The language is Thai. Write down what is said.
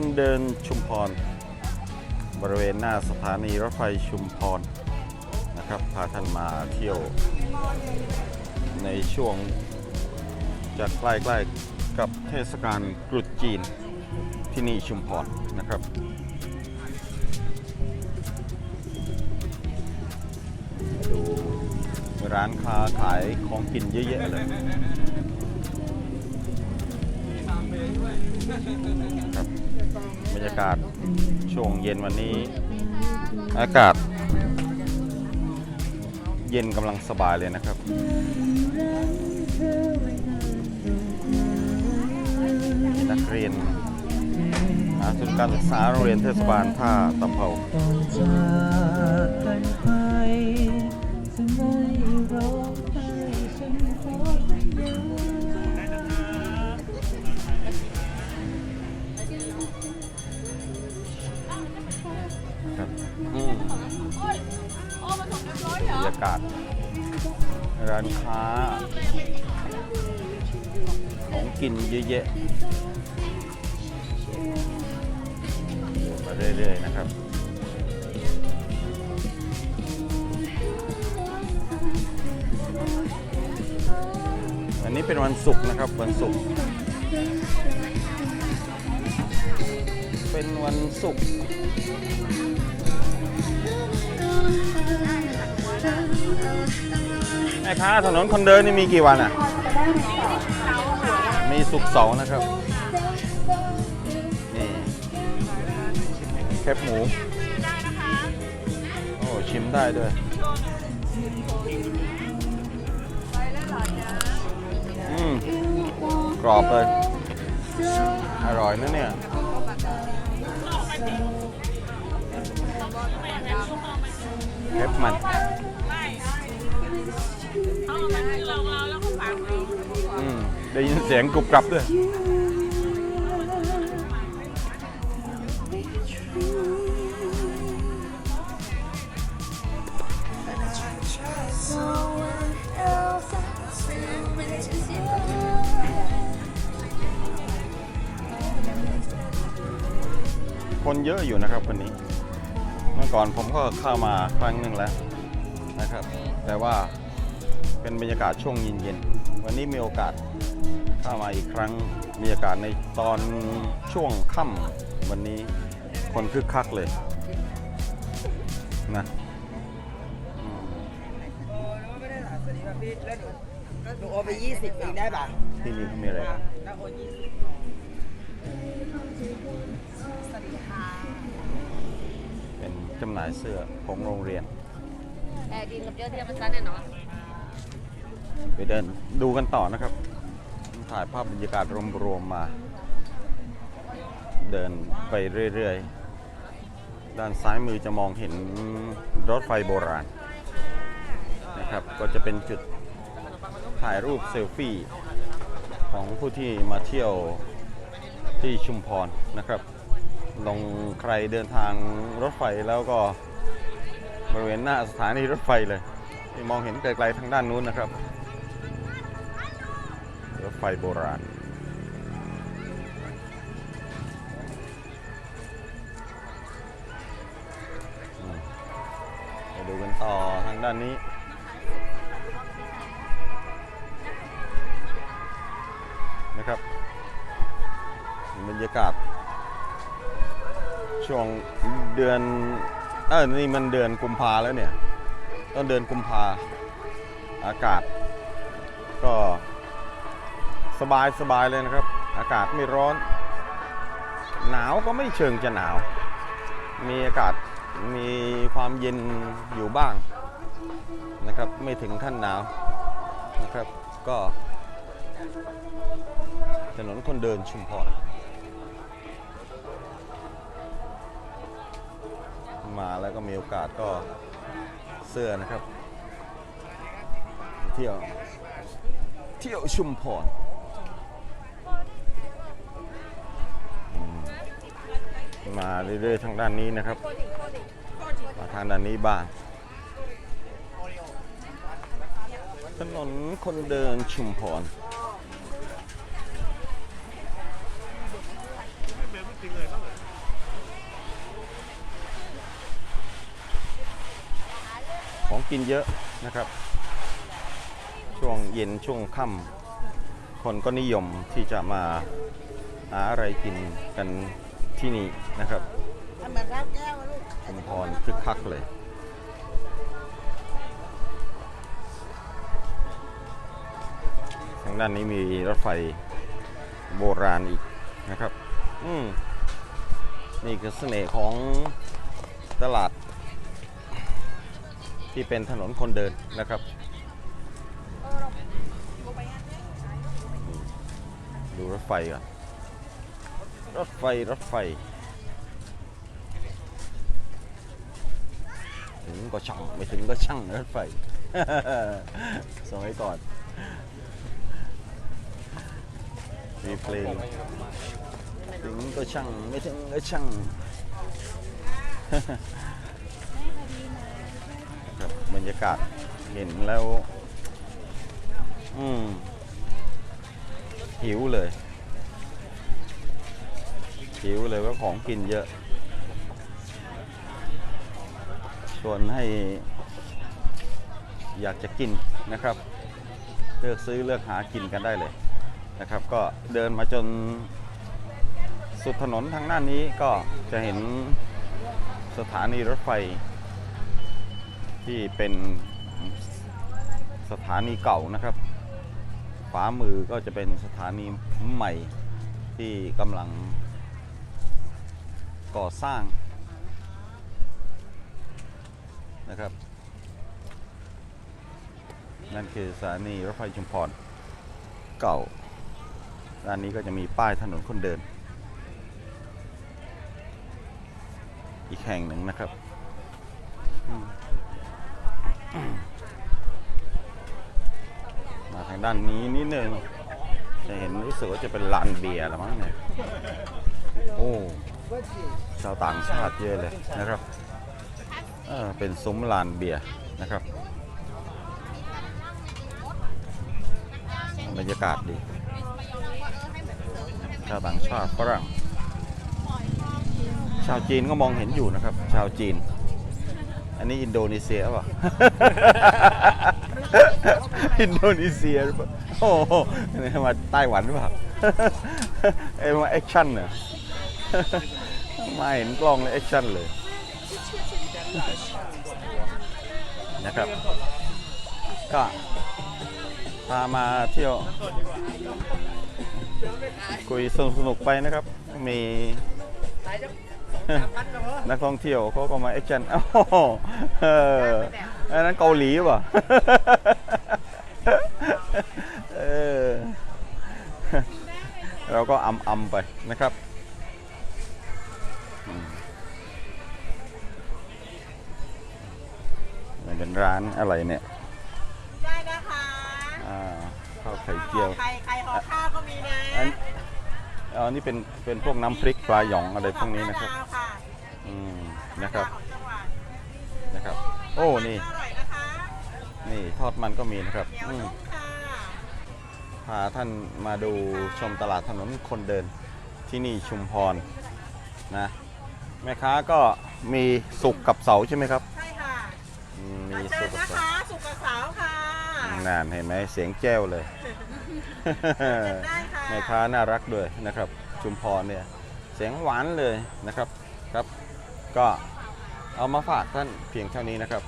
คนเดินชุมพร บริเวณหน้าสถานีรถไฟชุมพรนะครับ พาท่านมาเที่ยว ในช่วงจะใกล้ๆกับเทศกาลตรุษจีนที่นี่ชุมพรนะครับดูร้านค้าขายของกินเยอะแยะเลย ครับบรรยากาศช่วงเย็นวันนี้ อากาศ เย็นกำลังสบายเลยนะครับนักเรียนมหาทุนการศึกษาโรงเรียนเทศบาลท่าตะเภา รยากาศ ร้านค้า ของกินเยอะแยะมาเรื่อยๆนะครับอันนี้เป็นวันศุกร์นะครับวันศุกร์เป็นวันศุกร์ แม่ค้าถนนคนเดินนี่มีกี่วันอะ มีสุกเสาร์นะครับ นี่แคบหมู โอ้ ชิมได้ด้วยอืมกรอบเลย อร่อยนะเนี่ยเค็บมัน อืมได้ยินเสียงกรุบกรับด้วย คนเยอะอยู่นะครับวันนี้ เมื่อก่อนผมก็เข้ามาครั้งหนึ่งแล้วนะครับ แต่ว่า เป็นบรรยากาศช่วงเย็นๆ วันนี้มีโอกาสเข้ามาอีกครั้งบรรยากาศในตอนช่วงค่ำวันนี้คนคึกคักเลยนะอืมไม่ได้หลานสวัสดีครับพี่แล้วหนูหนูโอนไปยี่สิบเองได้ป่ะที่นี่เขามีอะไรบ้างแล้วโอนยี่สิบสวัสดีค่ะ เป็นจำหน่ายเสื้อของโรงเรียน Eh, di ngerjain dia pesan ya, no? ไปเดินดูกันต่อนะครับ ถ่ายภาพบรรยากาศรวมๆมา เดินไปเรื่อยๆ ด้านซ้ายมือจะมองเห็นรถไฟโบราณนะครับ ก็จะเป็นจุดถ่ายรูปเซลฟี่ของผู้ที่มาเที่ยวที่ชุมพรนะครับ ลองใครเดินทางรถไฟแล้วก็บริเวณหน้าสถานีรถไฟเลย มองเห็นไกลๆทางด้านนู้นนะครับ ฟโบราณมไปดูกันต่อทางด้านนี้นะครับบรรยากาศ ช่วงเดือนเออนี่มันเดือนกุมภาแล้วเนี่ย ต้นเดือนกุมภาอากาศ ก็ บายสบายเลยนะครับ อากาศไม่ร้อน หนาวก็ไม่เชิงจะหนาว มีอากาศมีความเย็นอยู่บ้างนะครับ ไม่ถึงขั้นหนาวนะครับก็ถนนคนเดินชุมพรมาแล้วก็มีโอกาสก็เสื้อนะครับ เที่ยว เที่ยวชุมพร มาเรื่อยๆทางด้านนี้นะครับ มาทางด้านนี้บ้าง ถนนคนเดินชุมพรของกินเยอะนะครับ ช่วงเย็นช่วงค่ำคนก็นิยมที่จะมาหาอะไรกินกัน ที่นี่นะครับชุมพรคึกคักเลย ทางด้านนี้มีรถไฟโบราณอีกนะครับ อืมนี่คือเสน่ห์ของตลาด ที่เป็นถนนคนเดินนะครับ ดูรถไฟก่อน รถไฟ รถไฟ ถึงก็ช่าง ไม่ถึงก็ช่างรถไฟ สมัยก่อน มีเพลง ถึงก็ช่าง ไม่ถึงก็ช่างครับบรรยากาศเห็นแล้ว อืมหิวเลย หิวเลยว่าของกินเยอะ ชวนให้อยากจะกินนะครับ เลือกซื้อเลือกหากินกันได้เลยนะครับ ก็เดินมาจนสุดถนนทางด้านนี้ก็จะเห็นสถานีรถไฟ ที่เป็นสถานีเก่านะครับขวามือก็จะเป็นสถานีใหม่ที่กำลัง ก่อสร้างนะครับ นั่นคือสถานีรถไฟชุมพรเก่าด้านนี้ก็จะมีป้ายถนนคนเดิน อีกแห่งหนึ่งนะครับมมาทางด้านนี้นิดนึงจะเห็นรู้สึกว่าจะเป็นลานเบียร์ละมั้งเนี่ยโอ้ ชาวต่างชาติเยอะเลยนะครับเป็นซุ้มลานเบียร์นะครับบรรยากาศดีชาวต่างชาติฝรั่ง ชาวจีนก็มองเห็นอยู่นะครับ ชาวจีน อันนี้อินโดนีเซียเปล่ะอินโดนีเซียหรือเปล่าโอ้โหนี่มาไต้หวันหรือเปล่าเอ้ยมาแอคชั่นเหรอ มาเห็นกล้องเลยแอคชั่นเลยนะครับก็พามาเที่ยว คุยสนุกสนุกไปนะครับ มีนักท่องเที่ยวเขาก็มาแอคชั่นอ้าวเอออันนั้นเกาหลีป่ะเออเราก็อำอำๆไปนะครับ ร้านอะไรเนี่ย ได้นะคะอ่าข้าวไข่เจียว ไข่ไข่ห่อข้าวก็มีนะอันอ๋อนี่เป็นเป็นพวกน้ำพริกปลาหยองอะไรพวกนี้นะครับมะาวค่ะอืมนะครับ ของจังหวัดนะครับ โอ้ นี่ อร่อยนะคะนี่ทอดมันก็มีนะครับเหนียวอืม นุ่มค่ะพาท่านมาดูชมตลาดถนนคนเดินที่นี่ชุมพรนะแม่ค้าก็มีสุกร์กับเสาร์ใช่ไหมครับ ใช่ค่ะอืมมามีเจสุอกร์กับนะเสาคะร์สุกกับสาวค่ะ นานเห็นไหมเสียงแจ้วเลย ได้ค่ะ แม่ค้าน่ารักด้วยนะครับ ชุมพรเนี่ยเสียงหวานเลยนะครับครับ ก็เอามาฝากท่านเพียงเท่านี้นะครับ